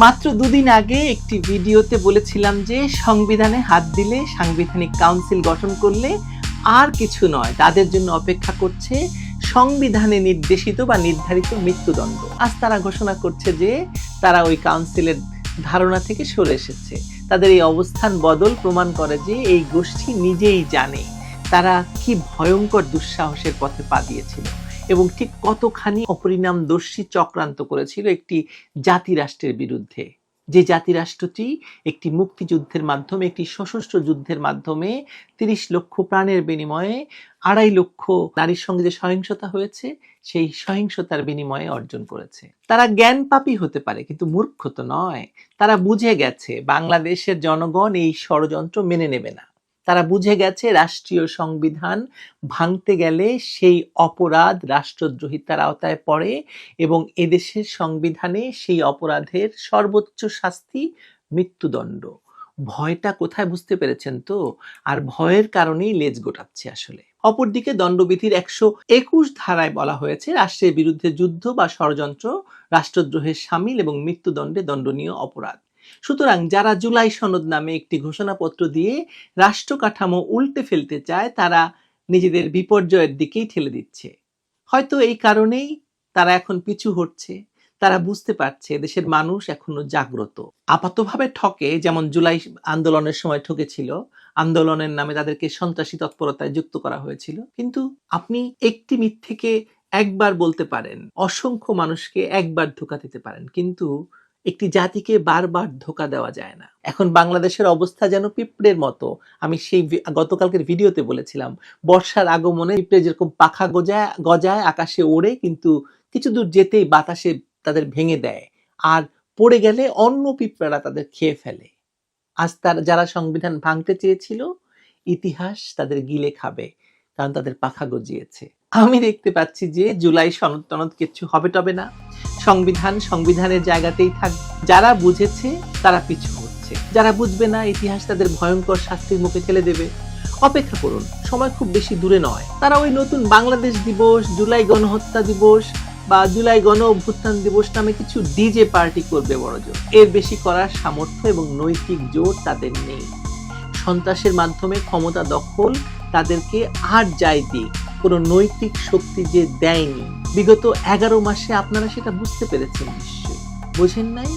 মাত্র দুদিন আগে একটি ভিডিওতে বলেছিলাম যে সংবিধানে হাত দিলে সাংবিধানিক কাউন্সিল গঠন করলে আর কিছু নয়, তাদের জন্য অপেক্ষা করছে সংবিধানে নির্দেশিত বা নির্ধারিত মৃত্যুদণ্ড। আজ তারা ঘোষণা করছে যে তারা ওই কাউন্সিলের ধারণা থেকে সরে এসেছে। তাদের এই অবস্থান বদল প্রমাণ করে যে এই গোষ্ঠী নিজেই জানে তারা কি ভয়ঙ্কর দুঃসাহসের পথে পা দিয়েছিল। এবং ঠিক কতখানি অপরিণামদর্শী চক্রান্ত করেছিল একটি জাতিরাষ্ট্রের বিরুদ্ধে। যে জাতিরাষ্ট্রটি একটি মুক্তিযুদ্ধের মাধ্যমে, একটি সশস্ত্র যুদ্ধের মাধ্যমে তিরিশ লক্ষ প্রাণের বিনিময়ে আড়াই লক্ষ নারীর সঙ্গে যে সহিংসতা হয়েছে, সেই সহিংসতার বিনিময়ে অর্জন করেছে। তারা জ্ঞান পাপী হতে পারে, কিন্তু মূর্খ তো নয়। তারা বুঝে গেছে, বাংলাদেশের জনগণ এই ষড়যন্ত্র মেনে নেবে না। তারা বুঝে গেছে রাষ্ট্রীয় সংবিধান ভাঙতে গেলে সেই অপরাধ রাষ্ট্রদ্রোহিতার আওতায় পড়ে এবং এদেশের সংবিধানে সেই অপরাধের সর্বোচ্চ শাস্তি মৃত্যুদণ্ড। ভয়টা কোথায় বুঝতে পেরেছেন তো? আর ভয়ের কারণেই লেজ গোটাচ্ছে আসলে। অপরদিকে দণ্ডবিধির একশো একুশ ধারায় বলা হয়েছে, রাষ্ট্রের বিরুদ্ধে যুদ্ধ বা ষড়যন্ত্র রাষ্ট্রদ্রোহের সামিল এবং মৃত্যুদণ্ডে দণ্ডনীয় অপরাধ। সুতরাং যারা জুলাই সনদ নামে একটি ঘোষণাপত্র দিয়ে রাষ্ট্র কাঠামো উল্টে ফেলতে চায়, তারা নিজেদের বিপর্যয়ের দিকেই ঠেলে দিচ্ছে। হয়তো এই কারণেই তারা এখন পিছু হটছে। তারা বুঝতে পারছে দেশের মানুষ এখনও জাগ্রত। আপাতভাবে ঠকে, যেমন জুলাই আন্দোলনের সময় ঠকেছিল, আন্দোলনের নামে তাদেরকে সন্ত্রাসী তৎপরতায় যুক্ত করা হয়েছিল। কিন্তু আপনি একটি মিথ্যেকে একবার বলতে পারেন, অসংখ্য মানুষকে একবার ধোকা দিতে পারেন। কিন্তু একটি জাতিকে বারবার ধোকা দেওয়া যায় না। এখন বাংলাদেশের অবস্থা যেন পিঁপড়ের মতো। আমি সেই গতকালকের ভিডিওতে বলেছিলাম, বর্ষার আগমনে পিঁপড়ে যেরকম পাখা গজায় গজায়, আকাশে ওড়ে, কিন্তু কিছু দূর যেতেই বাতাসে তাদের ভেঙে দেয়। আর পড়ে গেলে অন্য পিঁপড়ারা তাদের খেয়ে ফেলে। আজ তার, যারা সংবিধান ভাঙতে চেয়েছিল, ইতিহাস তাদের গিলে খাবে, কারণ তাদের পাখা গজিয়েছে। আমি দেখতে পাচ্ছি যে জুলাই সনদ টনদ কিছু হবে টবে না। সংবিধান সংবিধানের জায়গাতেই থাক, যারা বুঝেছে তারা পিছু হচ্ছে। যারা বুঝবে না, ইতিহাস তাদের ভয়ঙ্কর শাস্তির মুখে ঠেলে দেবে। অপেক্ষা করুন, সময় খুব বেশি দূরে নয়। তারা ওই নতুন বাংলাদেশ দিবস, জুলাই গণহত্যা দিবস বা জুলাই গণ অভ্যুত্থান দিবস নামে কিছু ডিজে পার্টি করবে বড়জোর। এর বেশি করার সামর্থ্য এবং নৈতিক জোর তাদের নেই। সন্ত্রাসের মাধ্যমে ক্ষমতা দখল তাদেরকে আর যাই দিক কোনো নৈতিক শক্তি যে দেয়নি। বিগত এগারো মাসে আপনারা সেটা বুঝতে পেরেছেন নিশ্চয়ই। বোঝেন নাই?